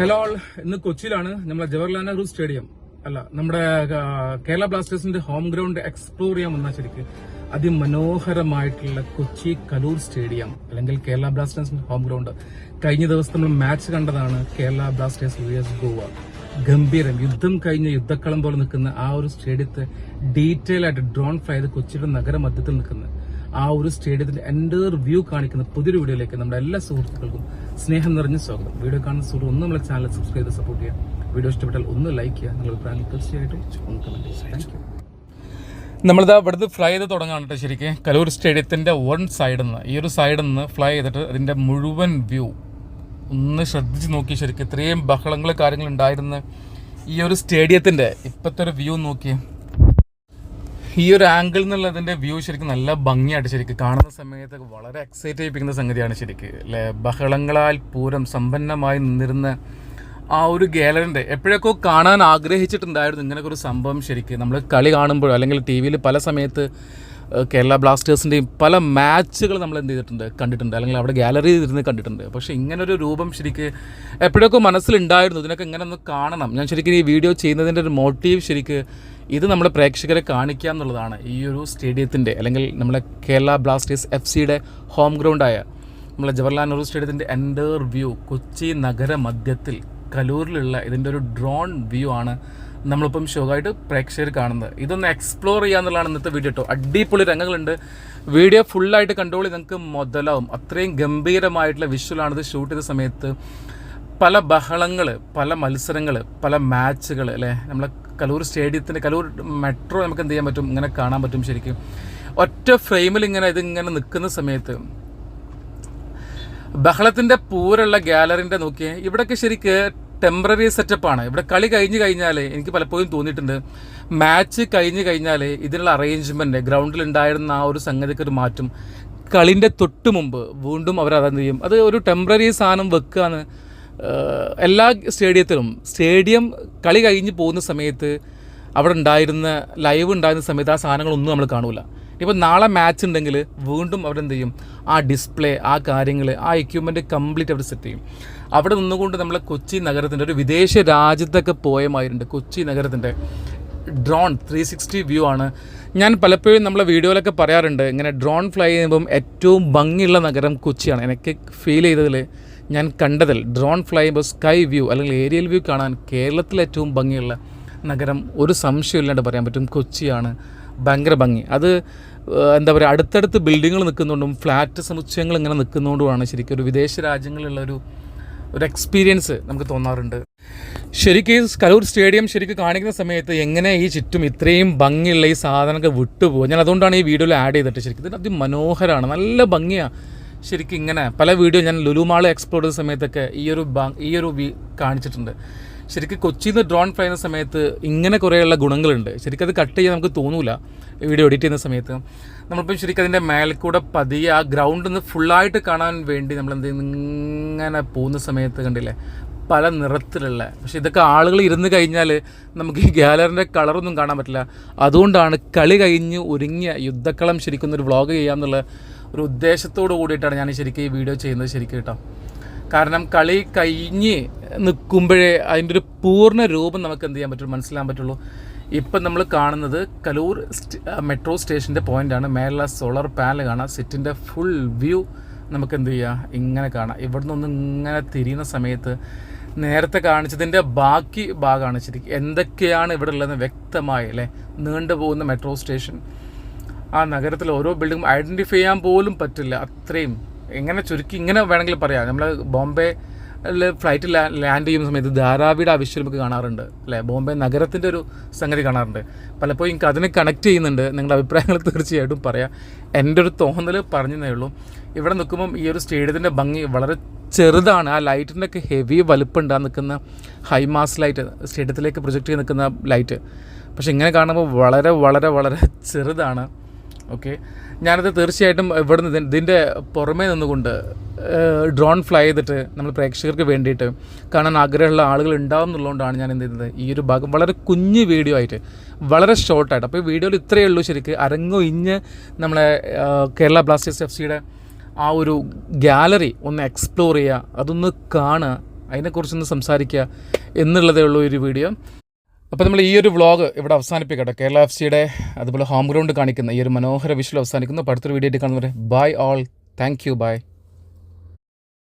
Hello ഇന്ന് കൊച്ചിയിലാണ് നമ്മളെ ജവഹർലാൽ നെഹ്റു സ്റ്റേഡിയം. അല്ല നമ്മുടെ കേരള ബ്ലാസ്റ്റേഴ്സിന്റെ ഹോം ഗ്രൗണ്ട് എക്സ്പ്ലോർ ചെയ്യാൻ വന്നാൽ ശരിക്ക് അതിമനോഹരമായിട്ടുള്ള കൊച്ചി കലൂർ സ്റ്റേഡിയം അല്ലെങ്കിൽ കേരള ബ്ലാസ്റ്റേഴ്സിന്റെ ഹോം ഗ്രൗണ്ട്. കഴിഞ്ഞ ദിവസം നമ്മൾ മാച്ച് കണ്ടതാണ് Kerala Blasters V S Goa. ഗംഭീരം. യുദ്ധം കഴിഞ്ഞ യുദ്ധക്കളം പോലെ നിൽക്കുന്ന ആ ഒരു സ്റ്റേഡിയത്തെ ഡീറ്റെയിൽ ആയിട്ട് ഡ്രോൺ ഫ്ലൈ ചെയ്ത് കൊച്ചിയുടെ നഗരമധ്യത്തിൽ നിൽക്കുന്ന ആ ഒരു സ്റ്റേഡിയത്തിന്റെ എന്റെ വ്യൂ കാണിക്കുന്ന പുതിയൊരു വീഡിയോയിലേക്ക് നമ്മുടെ എല്ലാ സുഹൃത്തുക്കൾക്കും സ്നേഹം നിറഞ്ഞ സ്വാഗതം. വീഡിയോ കാണുന്ന സുഹൃത്ത് ഒന്ന് നമ്മുടെ ചാനൽ സബ്സ്ക്രൈബ് ചെയ്ത് സപ്പോർട്ട് ചെയ്യുക. വീഡിയോ ഇഷ്ടപ്പെട്ടാൽ ഒന്ന് ലൈക്ക് ചെയ്യുക. നിങ്ങൾ അഭിപ്രായങ്ങൾ തീർച്ചയായിട്ടും ഒന്ന് കമന്റ് താങ്ക് യു നമ്മളിതാ ഇവിടുന്ന് ഫ്ലൈ ചെയ്ത് തുടങ്ങാണ് കേട്ടോ ശരിക്കും. കലൂർ സ്റ്റേഡിയത്തിന്റെ വൺ സൈഡിൽ നിന്ന് ഈ ഒരു സൈഡിൽ നിന്ന് ഫ്ലൈ ചെയ്തിട്ട് അതിന്റെ മുഴുവൻ വ്യൂ ഒന്ന് ശ്രദ്ധിച്ച് നോക്കി ശരിക്കും. ഇത്രയും ബഹളങ്ങൾ കാര്യങ്ങൾ ഉണ്ടായിരുന്ന ഈ ഒരു സ്റ്റേഡിയത്തിന്റെ ഇപ്പോഴത്തെ ഒരു വ്യൂ നോക്കി ഈ ഒരു ആംഗിൾ എന്നുള്ളതിന്റെ വ്യൂ ശരിക്കും നല്ല ഭംഗിയായിട്ട് ശരിക്കും കാണുന്ന സമയത്ത് വളരെ എക്സൈറ്റ് ചെയ്യിപ്പിക്കുന്ന സംഗതിയാണ് ശരിക്കും. അല്ലെ ബഹളങ്ങളാൽ പൂരം സമ്പന്നമായി നിന്നിരുന്ന ആ ഒരു ഗാലറിന്റെ എപ്പോഴൊക്കെ കാണാൻ ആഗ്രഹിച്ചിട്ടുണ്ടായിരുന്നു ഇങ്ങനെയൊക്കെ ഒരു സംഭവം ശരിക്കും. നമ്മൾ കളി കാണുമ്പോഴോ അല്ലെങ്കിൽ ടി വിയിൽ പല സമയത്ത് കേരള ബ്ലാസ്റ്റേഴ്സിന്റെയും പല മാച്ചുകൾ നമ്മൾ എന്ത് ചെയ്തിട്ടുണ്ട് കണ്ടിട്ടുണ്ട്. അല്ലെങ്കിൽ അവിടെ ഗാലറി ഇരുന്ന് കണ്ടിട്ടുണ്ട്. പക്ഷേ ഇങ്ങനൊരു രൂപം ശരിക്ക് എപ്പോഴൊക്കെ മനസ്സിലുണ്ടായിരുന്നു ഇതിനൊക്കെ ഇങ്ങനെ ഒന്ന് കാണണം. ഞാൻ ശരിക്കും ഈ വീഡിയോ ചെയ്യുന്നതിന്റെ ഒരു മോട്ടീവ് ശരിക്ക് ഇത് നമ്മുടെ പ്രേക്ഷകരെ കാണിക്കുക എന്നുള്ളതാണ്. ഈ ഒരു സ്റ്റേഡിയത്തിന്റെ അല്ലെങ്കിൽ നമ്മളെ കേരള ബ്ലാസ്റ്റേഴ്സ് എഫ് സിയുടെ ഹോം ഗ്രൗണ്ടായ നമ്മളെ ജവഹർലാൽ നെഹ്റു സ്റ്റേഡിയത്തിന്റെ എന്റർ വ്യൂ കൊച്ചി നഗര മധ്യത്തിൽ കലൂരിലുള്ള ഇതിന്റെ ഒരു ഡ്രോൺ വ്യൂ ആണ് നമ്മളിപ്പം ഷോകായിട്ട് പ്രേക്ഷകർ കാണുന്നത്. ഇതൊന്ന് എക്സ്പ്ലോർ ചെയ്യാന്നുള്ളതാണ് ഇന്നത്തെ വീഡിയോ കേട്ടോ അടിപൊളി രംഗങ്ങളുണ്ട്. വീഡിയോ ഫുള്ളായിട്ട് കണ്ടോളി നിങ്ങൾക്ക് മുതലാവും. അത്രയും ഗംഭീരമായിട്ടുള്ള വിഷ്വലാണിത് ഷൂട്ട് ചെയ്ത സമയത്ത്. പല ബഹളങ്ങൾ പല മത്സരങ്ങൾ പല മാച്ചുകൾ അല്ലേ? നമ്മളെ കലൂർ സ്റ്റേഡിയത്തിന്റെ കലൂർ മെട്രോ നമുക്ക് എന്ത് ചെയ്യാൻ പറ്റും? ഇങ്ങനെ കാണാൻ പറ്റും ശരിക്കും. ഒറ്റ ഫ്രെയിമിൽ ഇങ്ങനെ ഇതിങ്ങനെ നിൽക്കുന്ന സമയത്ത് ബഹളത്തിന്റെ പൂരുള്ള ഗാലറിന്റെ നോക്കിയേ ഇവിടെയൊക്കെ ശരിക്ക് ടെമ്പററി സെറ്റപ്പാണ് ഇവിടെ കളി കഴിഞ്ഞ് കഴിഞ്ഞാൽ എനിക്ക് പലപ്പോഴും തോന്നിയിട്ടുണ്ട്. മാച്ച് കഴിഞ്ഞ് കഴിഞ്ഞാൽ ഇതിനുള്ള അറേഞ്ച്മെന്റ് ഗ്രൗണ്ടിൽ ഉണ്ടായിരുന്ന ആ ഒരു സംഗതിക്ക് ഒരു മാറ്റും. കളിന്റെ തൊട്ട് മുമ്പ് വീണ്ടും അവർ അതെന്ത് ചെയ്യും? അത് ഒരു ടെമ്പററി സാധനം വെക്കുകയാണ് എല്ലാ സ്റ്റേഡിയത്തിലും. സ്റ്റേഡിയം കളി കഴിഞ്ഞ് പോകുന്ന സമയത്ത് അവിടെ ഉണ്ടായിരുന്ന ലൈവ് ഉണ്ടായിരുന്ന സമയത്ത് ആ സാധനങ്ങളൊന്നും നമ്മൾ കാണൂല. ഇപ്പോൾ നാളെ മാച്ച് ഉണ്ടെങ്കിൽ വീണ്ടും അവരെന്ത് ചെയ്യും? ആ ഡിസ്പ്ലേ ആ കാര്യങ്ങൾ ആ എക്യുപ്മെന്റ് കംപ്ലീറ്റ് അവർ സെറ്റ് ചെയ്യും. അവിടെ നിന്നുകൊണ്ട് നമ്മളെ കൊച്ചി നഗരത്തിന്റെ ഒരു വിദേശ രാജ്യത്തൊക്കെ പോയ മാതിരിയുണ്ട്. കൊച്ചി നഗരത്തിന്റെ ഡ്രോൺ ത്രീ സിക്സ്റ്റി വ്യൂ ആണ്. ഞാൻ പലപ്പോഴും നമ്മളെ വീഡിയോയിലൊക്കെ പറയാറുണ്ട് ഇങ്ങനെ ഡ്രോൺ ഫ്ലൈ ചെയ്യുമ്പം ഏറ്റവും ഭംഗിയുള്ള നഗരം കൊച്ചിയാണ്. എനിക്ക് ഫീൽ ചെയ്തതിൽ ഞാൻ കണ്ടതിൽ ഡ്രോൺ ഫ്ലൈ ചെയ്യുമ്പോൾ സ്കൈ വ്യൂ അല്ലെങ്കിൽ ഏരിയൽ വ്യൂ കാണാൻ കേരളത്തിലെ ഏറ്റവും ഭംഗിയുള്ള നഗരം ഒരു സംശയമില്ലാണ്ട് പറയാൻ പറ്റും. കൊച്ചിയാണ് ഭയങ്കര ഭംഗി. അത് എന്താ പറയുക അടുത്തടുത്ത് ബിൽഡിങ്ങുകൾ നിൽക്കുന്നതുകൊണ്ടും ഫ്ലാറ്റ് സമുച്ചയങ്ങൾ ഇങ്ങനെ നിൽക്കുന്നതുകൊണ്ടുമാണ് ശരിക്കും ഒരു വിദേശ രാജ്യങ്ങളിലുള്ള ഒരു ഒരു എക്സ്പീരിയൻസ് നമുക്ക് തോന്നാറുണ്ട്. ശരിക്കും കലൂർ സ്റ്റേഡിയം ശരിക്കും കാണിക്കുന്ന സമയത്ത് എങ്ങനെ ഈ ചുറ്റും ഇത്രയും ഭംഗിയുള്ള ഈ സാധനമൊക്കെ വിട്ടുപോകും ഞാൻ അതുകൊണ്ടാണ് ഈ വീഡിയോയിൽ ആഡ് ചെയ്തിട്ട് ശരിക്കും ഇത് അതിമനോഹരമാണ് നല്ല ഭംഗിയാണ് ശരിക്കും ഇങ്ങനെ പല വീഡിയോ ഞാൻ ലുലുമാൾ എക്സ്പ്ലോർ ചെയ്ത സമയത്തൊക്കെ ഈ ഒരു ഈ ഒരു കാണിച്ചിട്ടുണ്ട്. ശരിക്കും കൊച്ചിയിൽ നിന്ന് ഡ്രോൺ ഫ്ലൈ ചെയ്യുന്ന സമയത്ത് ഇങ്ങനെ കുറേയുള്ള ഗുണങ്ങളുണ്ട്. ശരിക്കും അത് കട്ട് ചെയ്യാൻ നമുക്ക് തോന്നൂല വീഡിയോ എഡിറ്റ് ചെയ്യുന്ന സമയത്ത്. നമ്മളിപ്പം ശരിക്കും അതിന്റെ മേൽക്കൂടെ കൂടെ പതിയെ ആ ഗ്രൗണ്ടിൽ നിന്ന് ഫുള്ളായിട്ട് കാണാൻ വേണ്ടി നമ്മൾ എന്ത് ഇങ്ങനെ പോകുന്ന സമയത്ത് കണ്ടില്ലേ? പല നിറത്തിലുള്ള പക്ഷെ ഇതൊക്കെ ആളുകൾ ഇരുന്ന് കഴിഞ്ഞാൽ നമുക്ക് ഈ ഗാലറിന്റെ കളറൊന്നും കാണാൻ പറ്റില്ല. അതുകൊണ്ടാണ് കളി കഴിഞ്ഞ് ഒരുങ്ങിയ യുദ്ധക്കളം ശരിക്കും ഒരു വ്ളോഗ് ചെയ്യാമെന്നുള്ള ഒരു ഉദ്ദേശത്തോട് കൂടിയിട്ടാണ് ഞാൻ ശരിക്കും ഈ വീഡിയോ ചെയ്യുന്നത് ശരിക്കും കേട്ടോ. കാരണം കളി കഴിഞ്ഞ് നിൽക്കുമ്പോഴേ അതിന്റെ ഒരു പൂർണ രൂപം നമുക്ക് എന്ത് ചെയ്യാൻ പറ്റുള്ളൂ? മനസ്സിലാൻ പറ്റുള്ളൂ. ഇപ്പം നമ്മൾ കാണുന്നത് കലൂർ മെട്രോ സ്റ്റേഷന്റെ പോയിന്റാണ് മേലുള്ള സോളാർ പാനൽ കാണാം. സിറ്റിന്റെ ഫുൾ വ്യൂ നമുക്ക് എന്ത് ചെയ്യാം? ഇങ്ങനെ കാണാം. ഇവിടെ നിന്ന് ഇങ്ങനെ തിരിയുന്ന സമയത്ത് നേരത്തെ കാണിച്ചതിന്റെ ബാക്കി ഭാഗമാണ് ശരിക്കും എന്തൊക്കെയാണ് ഇവിടെ ഉള്ളതെന്ന് വ്യക്തമായി അല്ലേ? നീണ്ടു പോകുന്ന മെട്രോ സ്റ്റേഷൻ. ആ നഗരത്തിലെ ഓരോ ബിൽഡിങ്ങും ഐഡന്റിഫൈ ചെയ്യാൻ പോലും പറ്റില്ല. അത്രയും. എങ്ങനെ ചുരുക്കി ഇങ്ങനെ വേണമെങ്കിൽ പറയാം. നമ്മൾ ബോംബെ ഫ്ലൈറ്റ് ലാൻഡ് ചെയ്യുന്ന സമയത്ത് ധാരാവിയുടെ ആവശ്യം നമുക്ക് കാണാറുണ്ട് അല്ലേ? ബോംബെ നഗരത്തിന്റെ ഒരു സംഗതി കാണാറുണ്ട്. പലപ്പോഴും എനിക്ക് അതിനെ കണക്ട് ചെയ്യുന്നുണ്ട്. നിങ്ങളുടെ അഭിപ്രായങ്ങൾ തീർച്ചയായിട്ടും പറയാം. എന്റെ ഒരു തോന്നൽ പറഞ്ഞതേ ഉള്ളൂ. ഇവിടെ നിൽക്കുമ്പം ഈ ഒരു സ്റ്റേഡിയത്തിന്റെ ഭംഗി വളരെ ചെറുതാണ്. ആ ലൈറ്റിന്റെ ഒക്കെ ഹെവി വലുപ്പുണ്ടാകാൻ നിൽക്കുന്ന ഹൈമാസ് ലൈറ്റ് സ്റ്റേഡിയത്തിലേക്ക് പ്രൊജക്റ്റ് ചെയ്ത് നിൽക്കുന്ന ലൈറ്റ് പക്ഷേ ഇങ്ങനെ കാണുമ്പോൾ വളരെ വളരെ വളരെ ചെറുതാണ്. ഓക്കെ ഞാനത് തീർച്ചയായിട്ടും ഇവിടെ നിന്ന് ഇതിന്റെ പുറമേ നിന്നുകൊണ്ട് ഡ്രോൺ ഫ്ലൈ ചെയ്തിട്ട് നമ്മൾ പ്രേക്ഷകർക്ക് വേണ്ടിയിട്ട് കാണാൻ ആഗ്രഹമുള്ള ആളുകൾ ഉണ്ടാവും എന്നുള്ളതുകൊണ്ടാണ് ഞാൻ എന്ത് ചെയ്യുന്നത് ഈ ഒരു ഭാഗം വളരെ കുഞ്ഞ് വീഡിയോ ആയിട്ട് വളരെ ഷോർട്ടായിട്ട് അപ്പോൾ ഈ വീഡിയോയിൽ ഇത്രയേ ഉള്ളൂ ശരിക്ക്. ഇഞ്ഞ് നമ്മളെ കേരള ബ്ലാസ്റ്റേഴ്സ് എഫ് സിയുടെ ആ ഒരു ഗാലറി ഒന്ന് എക്സ്പ്ലോർ ചെയ്യുക അതൊന്ന് കാണുക അതിനെക്കുറിച്ചൊന്ന് സംസാരിക്കുക എന്നുള്ളതേ ഉള്ളൂ ഒരു വീഡിയോ അപ്പോൾ നമ്മൾ ഈ ഒരു വ്ളോഗ് ഇവിടെ അവസാനിപ്പിക്കട്ടെ. കേരള എഫ് സിയുടെ അതുപോലെ ഹോം ഗ്രൗണ്ട് കാണിക്കുന്ന ഈ ഒരു മനോഹര വിഷ്വൽ അവസാനിക്കുന്നു. അപ്പോൾ അടുത്തൊരു വീഡിയോ ആയിട്ട് കാണുന്നവരെ bye all thank you bye